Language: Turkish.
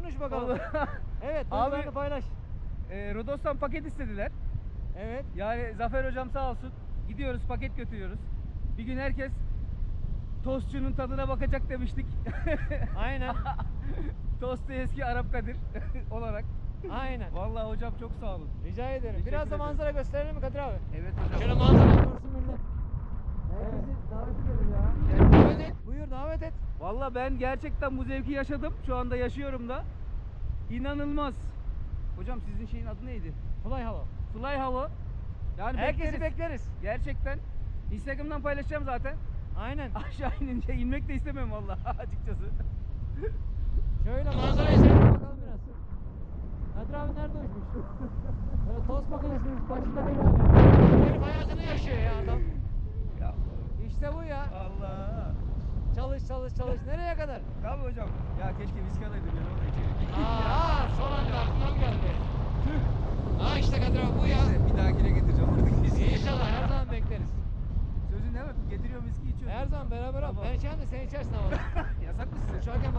Konuş bakalım. Evet, Abi- paylaş. e, Rodos'tan paket istediler. Evet. Yani Zafer hocam sağ olsun. Gidiyoruz paket götürüyoruz. Bir gün herkes tostçunun tadına bakacak demiştik. Aynen. Tostu eski Arap Kadir olarak. Aynen. Vallahi hocam çok sağ olun. Rica ederim. Teşekkür Biraz da ederim. manzara gösterelim mi Kadir abi? Evet hocam. Şöyle manzara Davet et. Vallahi ben gerçekten bu zevki yaşadım. Şu anda yaşıyorum da. İnanılmaz. Hocam sizin şeyin adı neydi? Fly Halo. Fly Halo. Yani Herkesi bekleriz. bekleriz. Gerçekten. Instagram'dan paylaşacağım zaten. Aynen. Aşağı inince inmek de istemem vallahi açıkçası. Şöyle manzarayı seyredelim bakalım biraz. Kadir abi nerede uçmuş? Böyle tost makinesinin başında değil abi. Herif hayatını yaşıyor ya adam. Ya İşte bu ya. Allah. Çalış çalış çalış. Nereye kadar? Tabii hocam. Ya keşke viski alaydım ya orada içeri. Aa, son anda aklımdan geldi. Ha işte Kadir abi bu ya. Neyse, bir dahakine getireceğim artık viski. İnşallah her zaman bekleriz. Sözün ne var? Getiriyorum viski içiyorum. Her zaman beraber al. Tamam. Ben içerim de sen içersin ama. Yasak mı size? Uçarken